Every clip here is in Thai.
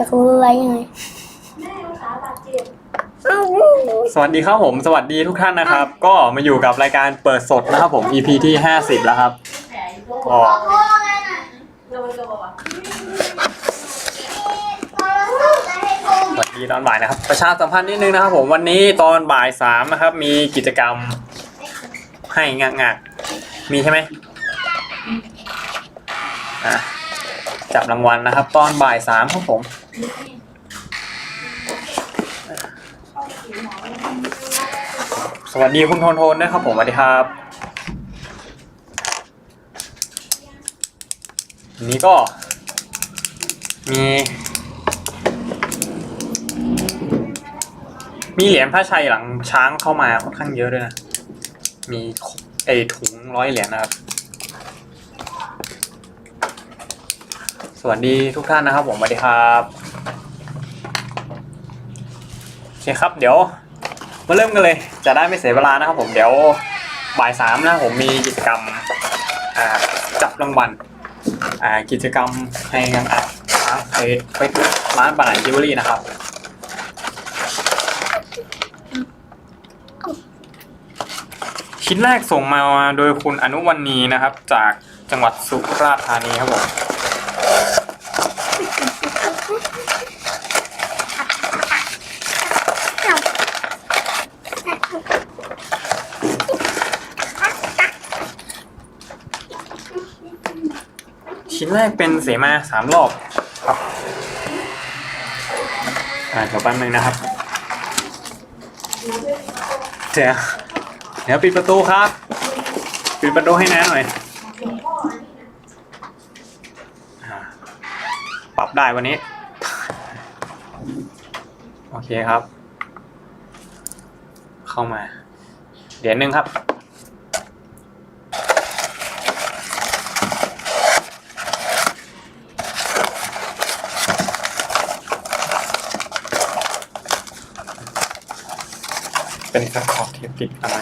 จะรู้ไว้ยังไงสวัสดีครับผม สวัสดีทุกท่านนะครับ ก็มาอยู่กับรายการเปิดสดนะครับผม EP ที่ 50 แล้วครับก็สวัสดีตอนบ่ายนะครับ ประชาสัมพันธ์นิดนึงนะครับผมวันนี้ตอนบ่ายสามนะครับ มีกิจกรรมให้งะงะมีใช่ไหมอะจับรางวัลนะครับ ตอนบ่ายสามครับผม สวัสดีคุณโทนโทนด้วยครับผมสวัสดีครับอันนี้ก็ มี มีเหรียญพระชัยหลังช้างเข้ามาค่อนข้างเยอะด้วยนะ มีไอถุงร้อยเหรียญนะครับ สวัสดีทุกท่านนะครับผมสวัสดีครับโอเคครับเดี๋ยวมาเริ่มกันเลย จะได้ไม่เสียเวลานะครับผมเดี๋ยวบ่ายสามนะผมมีกิจกรรมจับรางวัลกิจกรรมให้งานอะไปไปร้านบานาจิวเวลรี่นะครับชิ้นแรกส่งมาโดยคุณอนุวันนีนะครับ จากจังหวัดสุราษฎร์ธานีครับผม แรกเป็นเสมาสามรอบครับอ่าเดี๋ยวแป๊บนึงนะครับเดี๋ยวเดี๋ยวปิดประตูครับ ปิดประตูให้น้าหน่อยปรับได้วันนี้ โอเคครับ เข้ามาเหรียญหนึ่งครับ เป็นสอตเทปติดอะไร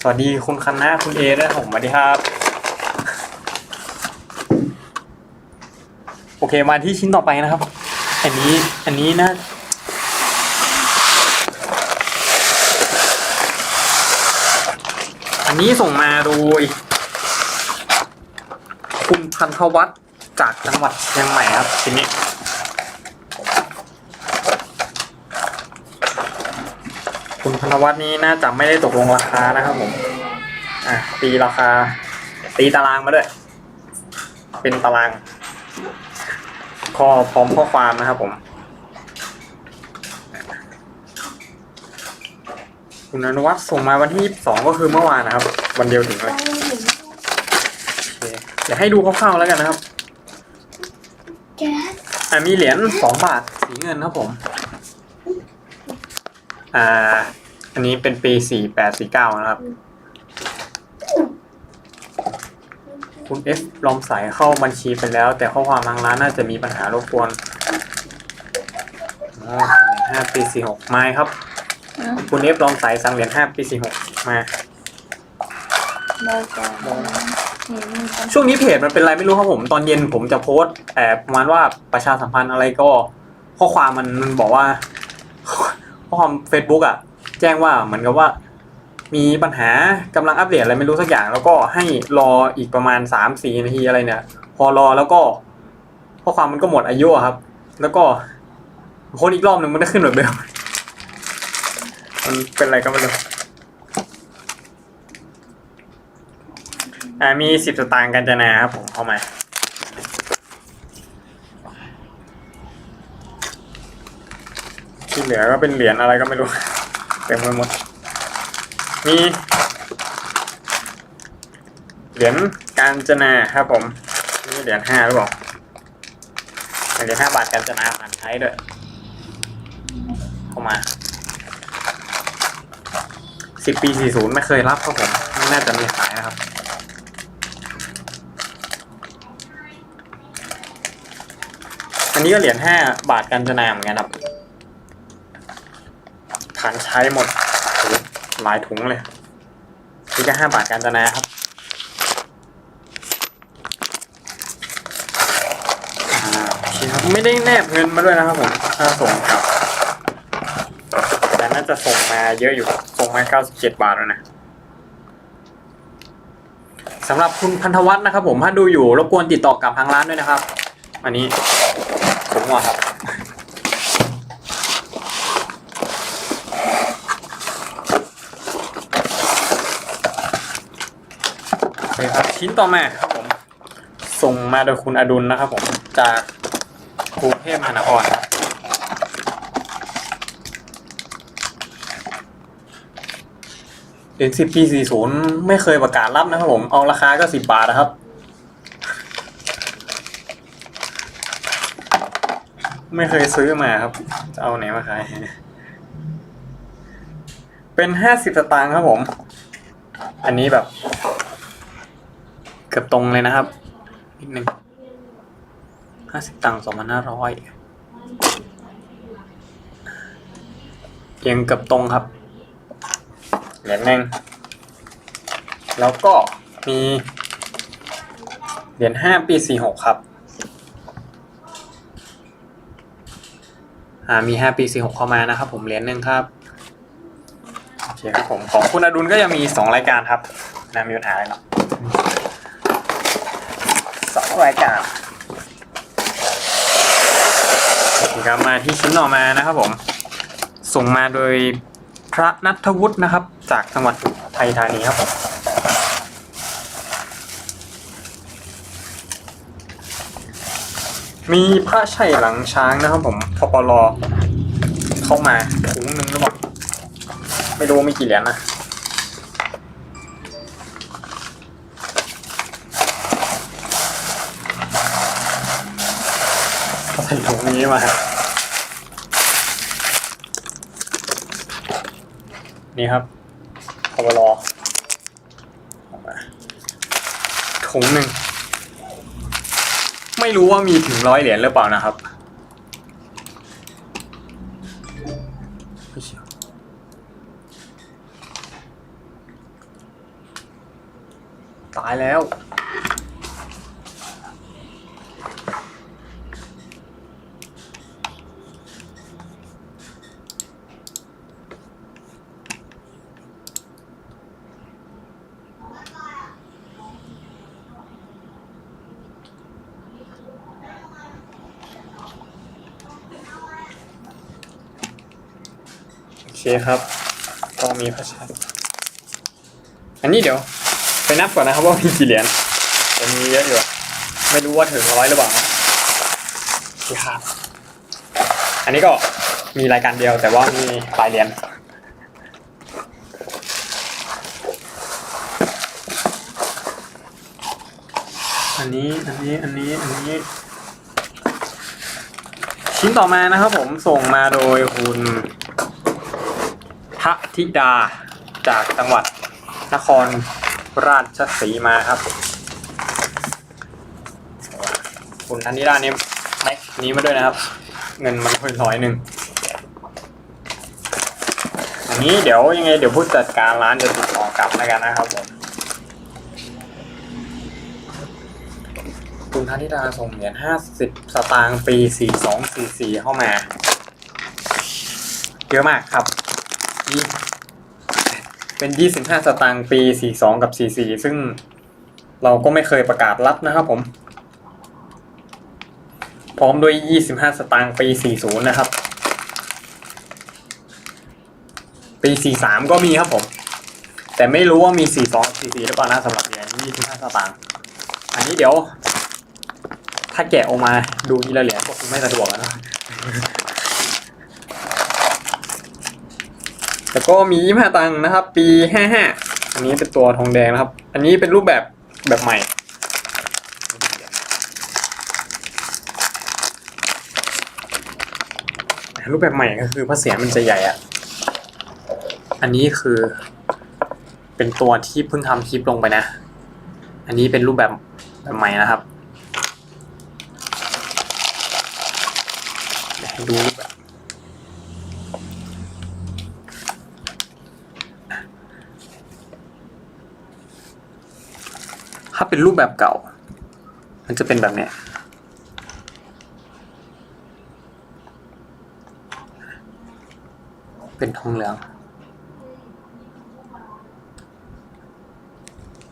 สวัสดีคุณคันนาคุณเอด้วยครับผมสวัสดีครับ โอเคมาที่ชิ้นต่อไปนะครับ อันนี้อันนี้นะ อันนี้ส่งมาโดย คุณพันธวัฒน์จากจังหวัดเชียงใหม่ครับชิ้นนี้คุณพันธวัฒน์นี้น่าจะไม่ได้ตกลงราคานะครับผม อะตีราคา ตีตารางมาด้วย เป็นตาราง ข้อพร้อมข้อความนะครับผม คุณอนุวัฒน์ส่งมาวันที่ 22 ก็คือเมื่อวานนะครับ วันเดียวถึงเลยโอเคเดี๋ยวให้ดูคร่าวๆแล้วกันนะครับแกอ่ามีเหรียญสองบาทสีเงินครับผม อ่า อันนี้เป็นปีสี่แปดสี่เก้านะครับ คุณเอฟลองใส่เข้าบัญชีไปแล้ว แต่ข้อความทางร้านน่าจะมีปัญหารบกวนอ๋อห้าปีสี่หกไม่ครับ คุณเอฟลองใส่สั่งเหรียญห้าปีสี่หกมาเราจะเห็นมันช่วงนี้เพจมันเป็นอะไรไม่รู้ครับผมตอนเย็นผมจะโพสต์แอบประมาณว่าประชาสัมพันธ์อะไรก็ ข้อความมันมันบอกว่า ข้อความ Facebook อะ แจ้งว่าเหมือนกับว่า มีปัญหากำลังอัปเดตอะไรไม่รู้สักอย่าง แล้วก็ให้รออีกประมาณสามสี่นาทีอะไรเนี่ย พอรอแล้วก็ ข้อความมันก็หมดอายุอะครับ แล้วก็โพสต์อีกรอบหนึ่งมันได้ขึ้นแบบเดิม มันเป็นอะไรก็ไม่รู้อ่ามีสิบสตางค์กันจนาครับผมเข้ามาที่เหลือก็เป็นเหรียญอะไรก็ไม่รู้เต็มไปหมด มีเหรียญการจนาครับผมนี่เหรียญห้าหรือเปล่าเหรียญห้าบาทการจนาผ่านใช้ด้วยเข้ามา สิบปีสี่ศูนย์ไม่เคยรับครับผมไม่น่าจะมีขายนะครับ อันนี้ก็เหรียญห้าบาทกันจนาเหมือนกันครับฐานใช้หมดหลายถุงเลยนี่ก็ห้าบาทการจนาครับไม่ได้แนบเงินมาด้วยนะครับผมค่าส่งครับแต่น่าจะส่งมาเยอะอยู่ส่ งมา97บเจ็ดบาทแล้วนะสำหรับคุณพันธวัฒน์นะครับ ผมถ้าดูอยู่รบกวนติดต่อกับทางร้านด้วยนะครับ อันนี้ผมว่าครับโอเคครับชิ้นต่อมาครับผมส่งมาโดยคุณอดุลนะครับผมจากกรุงเทพมหานคร เหรียญสิบปีสี่ศูนย์ไม่เคยประกาศรับนะครับผม เอาราคาก็สิบบาทนะครับ ไม่เคยซื้อมาครับ จะเอาไหนมาขาย เป็นห้าสิบสตางค์ครับผม อันนี้แบบ เกือบตรงเลยนะครับ นิดนึงห้าสิบตังค์สองพันห้าร้อยยังเกือบตรงครับ เหรียญหนึ่งแล้วก็มีเหรียญห้าปีสี่หกครับ อ่ามีห้าปีสี่หกเข้ามานะครับผมเหรียญหนึ่งครับโอเคครับผมของคุณอดุลก็ยังมีสองรายการครับนะมีปัญหาอะไรหรอสองรายการครับมาที่ชิ้นต่อมานะครับผม ส่งมาโดย ระนัทวุฒินะครับ จากจังหวัดอุทัยธานีครับผมมีพระชัยหลังช้างนะครับผมพปลเข้ามาถุงหนึ่งหรือเปล่าไม่รู้มีกี่เหรียญนะใส่ถุงนี้มา นี่ครับพบลออถุงหนึ่ง ไม่รู้ว่ามีถึงร้อยเหรียญหรือเปล่านะครับ ตายแล้ว เคครับก็มีพระชัยอันนี้เดี๋ยว ไปนับก่อนนะครับว่ามีกี่เหรียญแต่มีเยอะอยู่ไม่รู้ว่าถึงร้อยหรือเปล่าโอเครับอันนี้ก็มีรายการเดียวแต่ว่ามีหลายเหรียญอันนี้อันนี้อันนี้อันนี้ ชิ้นต่อมานะครับผมส่งมาโดยคุณ ธิดาจากจังหวัดนครราชสีมาครับ คุณทันธิดาเนี่ยแม็กนี้มาด้วยนะครับ เงินมันค่อยร้อยหนึ่งอันนี้เดี๋ยวยังไงเดี๋ยวผู้จัดการร้านจะติดต่อกลับแล้วกันนะครับผมคุณทันธิดาส่งเหรียญห้าสิบสตางค์ปีสี่สองสี่สี่เข้ามา เยอะมากครับ เป็นยี่สิบห้าสตางค์ปีสี่สองกับสี่สี่ซึ่งเราก็ไม่เคยประกาศรับนะครับผม พร้อมด้วยยี่สิบห้าสตางค์ปีสี่ศูนย์นะครับ ปีสี่สามก็มีครับผม แต่ไม่รู้ว่ามีสี่สองสี่สี่หรือเปล่านะสำหรับเหรียญยี่สิบห้าสตางค์อันนี้เดี๋ยว ถ้าแกะออกมาดูทีละเหรียญก็คงไม่สะดวกแล้วนะ แล้ว ก็มียี่ห้าตังค์นะครับ ปีห้าห้าอันนี้เป็นตัวทองแดงนะครับ อันนี้เป็นรูปแบบแบบใหม่รูปแบบใหม่ก็คือพระเสียรมันจะใหญ่อะอันนี้คือ เป็นตัวที่เพิ่งทำคลิปลงไปนะ อันนี้เป็นรูปแบบแบบใหม่นะครับดูรูปแบบ ถ้า เป็นรูปแบบเก่า มันจะเป็นแบบเนี้ยเป็นทองเหลือง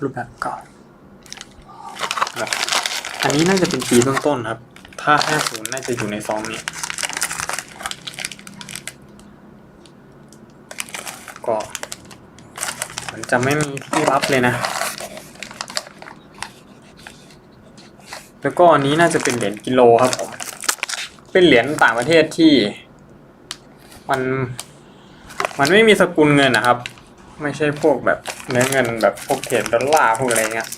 รูปแบบเก่าแบบอันนี้น่าจะเป็นปีต้นๆครับ ถ้า 50 น่าจะอยู่ในซองนี้ ก็มือนจะไม่มีที่รับเลยนะ แล้วก็อันนี้น่าจะเป็นเหรียญกิโลครับผมเป็นเหรียญต่างประเทศที่ มันมันไม่มีสกุลเงินนะครับ ไม่ใช่พวกแบบเนื้อเงินแบบพวกเทรดดอลลาร์พวกอะไรเงี้ย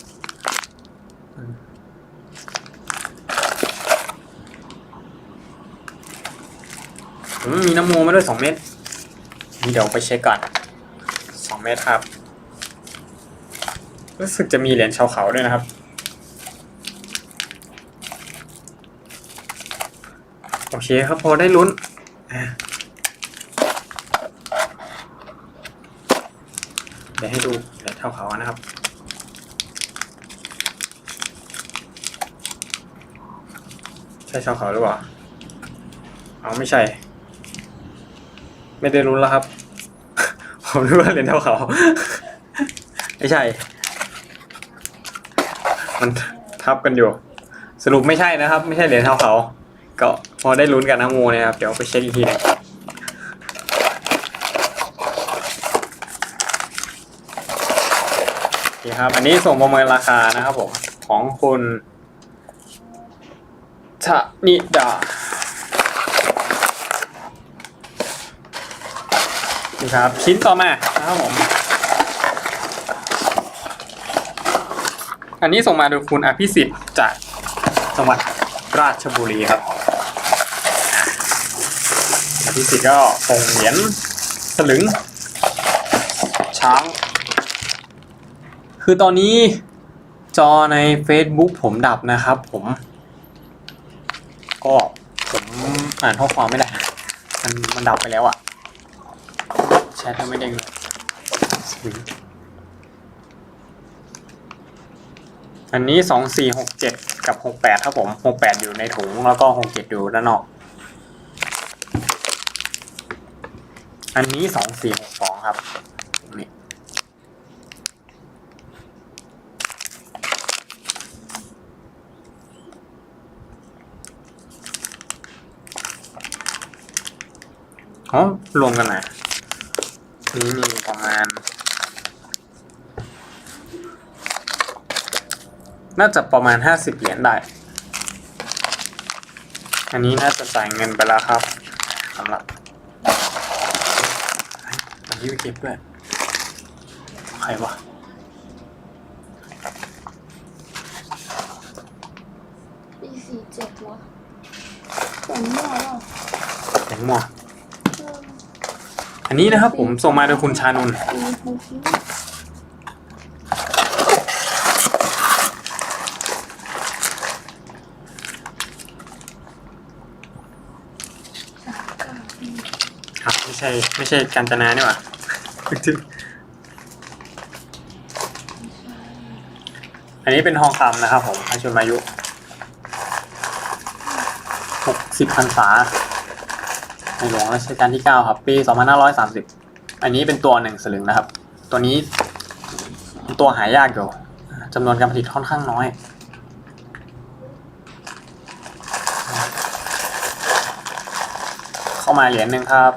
ม,มีน้ำโมมาด้วยสองเม็ดนี่เดี๋ยวไปเช็คก่อนสองเม็ดครับ รู้สึกจะมีเหรียญชาวเขาด้วยนะครับ โอ เคครับพอได้ลุ้นเดี๋ยวให้ดูเหรียญชาเขานะครับ ใช่ชาเขาหรือเปล่าเอาไม่ใช่ ไม่ได้ลุ้นแล้วครับ ผมนึกว่าเหรียญชาเขา ไม่ใช่ มันทับกันอยู่ สรุปไม่ใช่นะครับ ไม่ใช่เหรียญเท่าเขาก็ พอได้ลุ้นกันนะโมนี่ยครับ เดี๋ยวไปเช็คอีกทีนึงโอเคครับอันนี้ส่งประเมินราคานะครับผมของคุณชะนิดานี่ครับ ชิ้นต่อมานะครับผม อันนี้ส่งมาโดยคุณอภิสิทธิ์จากจังหวัดราชบุรีครับ อภิสิทธิ์ก็ส่งเหรียญสลึง ช้าง คือตอนนี้จอใน Facebook ผมดับนะครับผม ก็ผมอ่านข้อความไม่ได้ มันมันดับไปแล้วอะแชทไม่เด้งเลยสลึงอันนี้สองสี่หกเจ็ดกับหกแปดครับผมหกแปดอยู่ในถุงแล้วก็หกเจ็ดอยู่ด้านนอก อันนี้สองสี่หกสองครับนี่อ๋อรวมกันไหนนี่มีประมาณ น่าจะประมาณห้าสิบเหรียญได้ อันนี้น่าจะจ่ายเงินไปแล้วครับสำหรับ อันนี้ไปเก็บด้วย ใครวะปีสี่เจ็ดวะเหมือนมั่วแล้วแตงโมอันนี้นะครับผมส่งมาโดยคุณชานนท์ปีหกสิบสามเก้าปีครับไม่ใช่ไม่ใช่การจนานี่หว่า อันนี้เป็นทองคำนะครับผมอาชุนมายุหกสิบพรรษาในหลวงรัชกาลที่เก้าครับ ปีสองพันห้าร้อยสามสิบอันนี้เป็นตัวหนึ่งสลึงนะครับ ตัวนี้เป็นตัวหายากอยู่จำนวนการผลิตค่อนข้างน้อยเข้ามาเหรียญหนึ่งครับ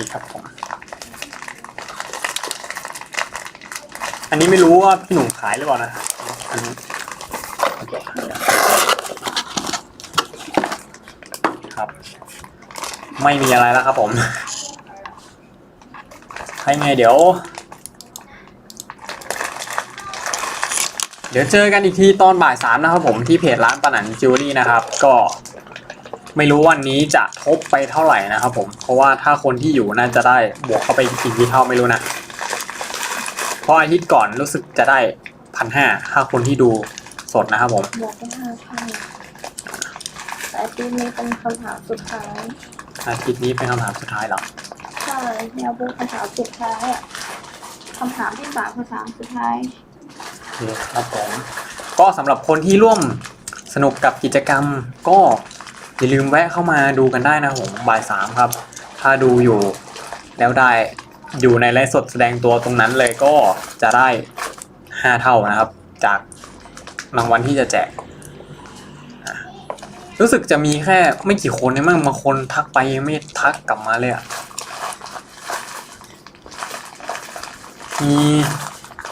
ีครับผม อันนี้ไม่รู้ว่าพี่หนุ่มขายหรือเปล่านะอันนี้ครับ ไม่มีอะไรแล้วครับผม ให้ไงเดี๋ยว เดี๋ยวเจอกันอีกทีตอนบ่ายสามนะครับผมที่เพจร้านปนันจิวเวลรี่นะครับ ก็ ไม่รู้วันนี้จะทบไปเท่าไหร่นะครับผม เพราะว่าถ้าคนที่อยู่น่าจะได้บวกเข้าไปอีกกี่เท่าไม่รู้นะ เพราะอาทิตย์ก่อนรู้สึกจะได้พันห้าถ้าคนที่ดูสดนะครับผมบวกเป็นห้าพันแต่ปีนี้เป็นคำถามสุดท้าย อาทิตย์นี้เป็นคำถามสุดท้ายแล้วใช่ช่แนวบูคำถามสุดท้ายอะคำถามที่สามคำถามสุดท้ายโอเคครับผม ก็สำหรับคนที่ร่วมสนุกกับกิจกรรมก็ อย่าลืมแวะเข้ามาดูกันได้นะครับผมบ่ายสามครับ ถ้าดูอยู่แล้วได้อยู่ในไลฟ์สดแสดงตัวตรงนั้นเลยก็จะได้ห้าเท่านะครับ จากรางวัลที่จะแจก รู้สึกจะมีแค่ไม่กี่คนนี่มั้งบางคนทักไปยังไม่ทักกลับมาเลยอะมี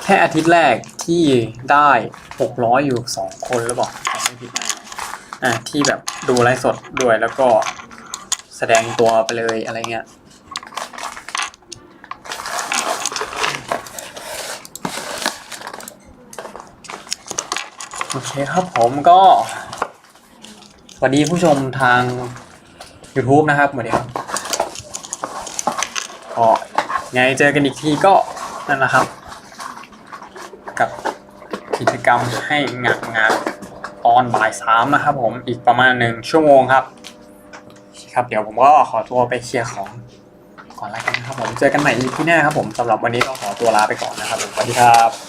แค่อาทิตย์แรกที่ได้หกร้อยอยู่สองคนหรือเปล่า อะที่แบบดูไลฟ์สดด้วยแล้วก็แสดงตัวไปเลยอะไรเงี้ยโอเคครับผมก็ สวัสดีผู้ชมทาง YouTube นะครับสวัสดีครับก็ไงเจอกันอีกทีก็นั่นแหละครับ กับกิจกรรมให้งานงาน ตอนบ่ายสามนะครับผมอีกประมาณหนึ่งชั่วโมงครับ ครับเดี๋ยวผมก็ขอตัวไปเคลียร์ของก่อนแล้วกันนะครับผมเจอกันใหม่อีพีหน้าครับผมสำหรับวันนี้ก็ขอตัวลาไปก่อนนะครับผมสวัสดีครับ